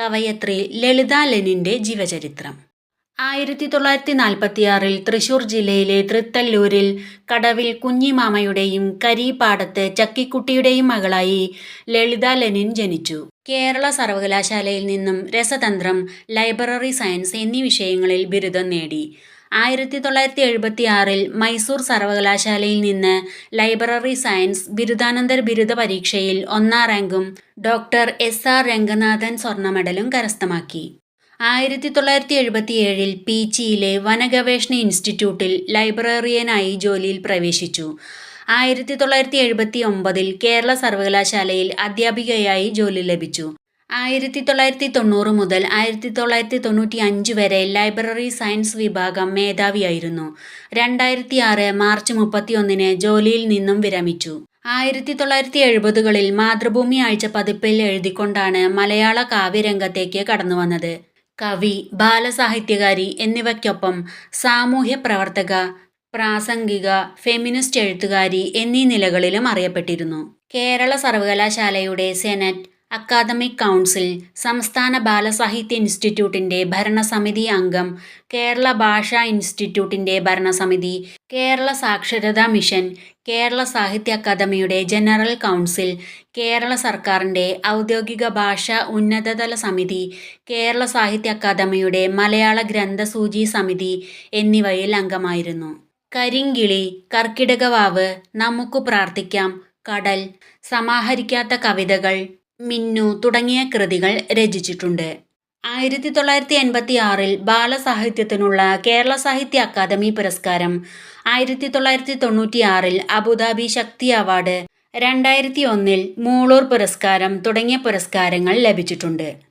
കവയത്രി ലളിത ലെനിന്റെ ജീവചരിത്രം. ആയിരത്തി തൊള്ളായിരത്തി നാൽപ്പത്തിയാറിൽ തൃശൂർ ജില്ലയിലെ തൃത്തല്ലൂരിൽ കടവിൽ കുഞ്ഞിമാമയുടെയും കരീപ്പാടത്ത് ചക്കിക്കുട്ടിയുടെയും മകളായി ലളിത ലെനിൻ ജനിച്ചു. കേരള സർവകലാശാലയിൽ നിന്നും രസതന്ത്രം ലൈബ്രറി സയൻസ് എന്നീ വിഷയങ്ങളിൽ ബിരുദം നേടി. ആയിരത്തി തൊള്ളായിരത്തി എഴുപത്തി ആറിൽ മൈസൂർ സർവകലാശാലയിൽ നിന്ന് ലൈബ്രറി സയൻസ് ബിരുദാനന്തര ബിരുദ പരീക്ഷയിൽ ഒന്നാം റാങ്കും ഡോക്ടർ എസ് ആർ രംഗനാഥൻ സ്വർണ മെഡലും കരസ്ഥമാക്കി. ആയിരത്തി തൊള്ളായിരത്തി എഴുപത്തി ഏഴിൽ പീച്ചിയിലെ വനഗവേഷണ ഇൻസ്റ്റിറ്റ്യൂട്ടിൽ ലൈബ്രറിയനായി ജോലിയിൽ പ്രവേശിച്ചു. ആയിരത്തി തൊള്ളായിരത്തി എഴുപത്തി ഒമ്പതിൽ കേരള സർവകലാശാലയിൽ അധ്യാപികയായി ജോലി ലഭിച്ചു. ആയിരത്തി തൊള്ളായിരത്തി തൊണ്ണൂറ് മുതൽ ആയിരത്തി തൊള്ളായിരത്തി തൊണ്ണൂറ്റി അഞ്ച് വരെ ലൈബ്രറി സയൻസ് വിഭാഗം മേധാവിയായിരുന്നു. രണ്ടായിരത്തി ആറ് മാർച്ച് മുപ്പത്തിയൊന്നിന് ജോലിയിൽ നിന്നും വിരമിച്ചു. ആയിരത്തി തൊള്ളായിരത്തി എഴുപതുകളിൽ മാതൃഭൂമി ആഴ്ച പതിപ്പിൽ എഴുതിക്കൊണ്ടാണ് മലയാള കാവ്യരംഗത്തേക്ക് കടന്നുവന്നത്. കവി ബാലസാഹിത്യകാരി എന്നിവയ്ക്കൊപ്പം സാമൂഹ്യ പ്രവർത്തക പ്രാസംഗിക ഫെമിനിസ്റ്റ് എഴുത്തുകാരി എന്നീ നിലകളിലും അറിയപ്പെട്ടിരുന്നു. കേരള സർവകലാശാലയുടെ സെനറ്റ് അക്കാദമിക് കൗൺസിൽ സംസ്ഥാന ബാലസാഹിത്യ ഇൻസ്റ്റിറ്റ്യൂട്ടിന്റെ ഭരണസമിതി അംഗം കേരള ഭാഷാ ഇൻസ്റ്റിറ്റ്യൂട്ടിന്റെ ഭരണസമിതി കേരള സാക്ഷരതാ മിഷൻ കേരള സാഹിത്യ അക്കാദമിയുടെ ജനറൽ കൗൺസിൽ കേരള സർക്കാരിന്റെ ഔദ്യോഗിക ഭാഷാ ഉന്നതതല സമിതി കേരള സാഹിത്യ അക്കാദമിയുടെ മലയാള ഗ്രന്ഥസൂചി സമിതി എന്നിവയിൽ അംഗമായിരുന്നു. കരിങ്കിളി കർക്കിടകവാവ് നമുക്ക് പ്രാർത്ഥിക്കാം കടൽ സമാഹരിക്കാത്ത കവിതകൾ മിന്നു തുടങ്ങിയ കൃതികൾ രചിച്ചിട്ടുണ്ട്. ആയിരത്തി തൊള്ളായിരത്തി എൺപത്തി ആറിൽ ബാലസാഹിത്യത്തിനുള്ള കേരള സാഹിത്യ അക്കാദമി പുരസ്കാരം ആയിരത്തി തൊള്ളായിരത്തി തൊണ്ണൂറ്റി ആറിൽ അബുദാബി ശക്തി അവാർഡ് രണ്ടായിരത്തി ഒന്നിൽ മൂളൂർ പുരസ്കാരം തുടങ്ങിയ പുരസ്കാരങ്ങൾ ലഭിച്ചിട്ടുണ്ട്.